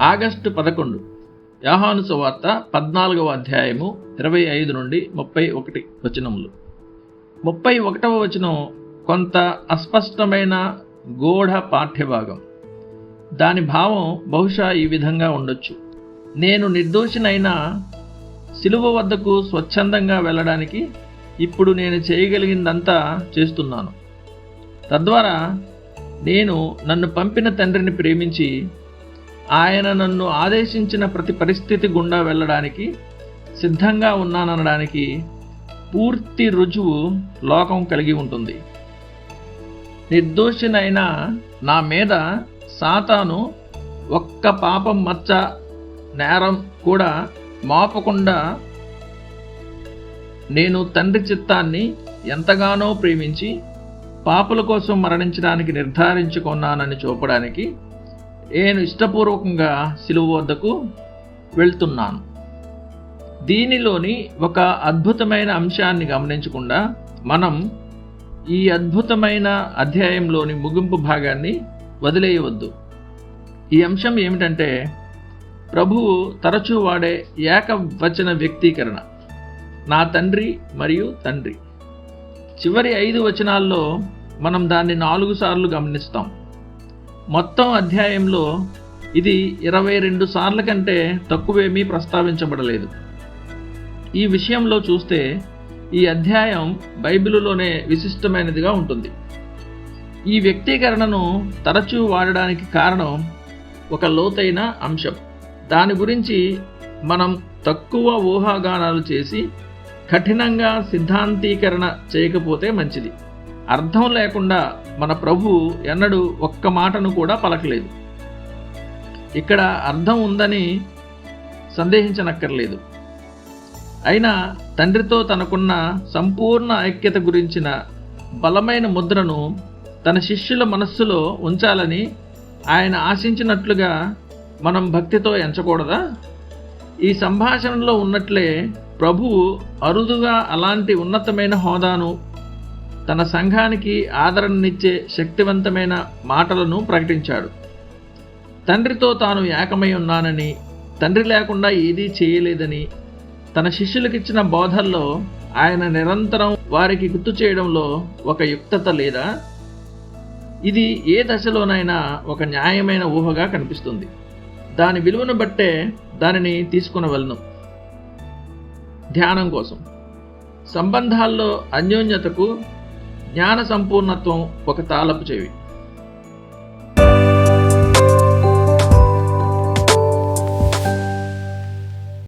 August పదకొండు. యాహాను సువార్త పద్నాలుగవ అధ్యాయము ఇరవై ఐదు నుండి ముప్పై ఒకటి వచనములు. ముప్పై ఒకటవ వచనం కొంత అస్పష్టమైన గూఢ పాఠ్యభాగం. దాని భావం బహుశా ఈ విధంగా ఉండొచ్చు. నేను నిర్దోషినైనా సిలువ వద్దకు స్వచ్ఛందంగా వెళ్ళడానికి ఇప్పుడు నేను చేయగలిగిందంతా చేస్తున్నాను. తద్వారా నేను నన్ను పంపిన తండ్రిని ప్రేమించి ఆయన నన్ను ఆదేశించిన ప్రతి పరిస్థితి గుండా వెళ్ళడానికి సిద్ధంగా ఉన్నాననడానికి పూర్తి రుజువు లోకం కలిగి ఉంటుంది. నిర్దోషినైన నా మీద సాతాను ఒక్క పాపం మచ్చ నేరం కూడా మోపకుండా నేను తండ్రి చిత్తాన్ని ఎంతగానో ప్రేమించి పాపుల కోసం మరణించడానికి నిర్ధారించుకున్నానని చూపడానికి నేను ఇష్టపూర్వకంగా సిలువ వద్దకు వెళ్తున్నాను. దీనిలోని ఒక అద్భుతమైన అంశాన్ని గమనించకుండా మనం ఈ అద్భుతమైన అధ్యాయంలోని ముగింపు భాగాన్ని వదిలేయవద్దు. ఈ అంశం ఏమిటంటే ప్రభువు తరచూ వాడే ఏకవచన వ్యక్తీకరణ నా తండ్రి మరియు తండ్రి. చివరి ఐదు వచనాల్లో మనం దాన్ని నాలుగు సార్లు గమనిస్తాం. మొత్తం అధ్యాయంలో ఇది ఇరవై రెండు సార్ల కంటే తక్కువేమీ ప్రస్తావించబడలేదు. ఈ విషయంలో చూస్తే ఈ అధ్యాయం బైబిలులోనే విశిష్టమైనదిగా ఉంటుంది. ఈ వ్యక్తీకరణను తరచూ వాడడానికి కారణం ఒక లోతైన అంశం. దాని గురించి మనం తక్కువ ఊహాగానాలు చేసి కఠినంగా సిద్ధాంతీకరణ చేయకపోతే మంచిది. అర్థం లేకుండా మన ప్రభు ఎన్నడూ ఒక్క మాటను కూడా పలకలేదు. ఇక్కడ అర్థం ఉందని సందేహించనక్కర్లేదు. అయినా తండ్రితో తనకున్న సంపూర్ణ ఐక్యత గురించిన బలమైన ముద్రను తన శిష్యుల మనస్సులో ఉంచాలని ఆయన ఆశించినట్లుగా మనం భక్తితో ఎంచకూడదా? ఈ సంభాషణలో ఉన్నట్లే ప్రభువు అరుదుగా అలాంటి ఉన్నతమైన హోదాను తన సంఘానికి ఆదరణనిచ్చే శక్తివంతమైన మాటలను ప్రకటించాడు. తండ్రితో తాను ఏకమై ఉన్నానని తండ్రి లేకుండా ఏదీ చేయలేదని తన శిష్యులకిచ్చిన బోధల్లో ఆయన నిరంతరం వారికి గుర్తు చేయడంలో ఒక యుక్తత లేదా? ఇది ఏ దశలోనైనా ఒక న్యాయమైన ఊహగా కనిపిస్తుంది. దాని విలువను బట్టే దానిని తీసుకునవలను. ధ్యానం కోసం. సంబంధాల్లో అన్యోన్యతకు జ్ఞాన సంపూర్ణత్వం ఒక తాళపు చెవి.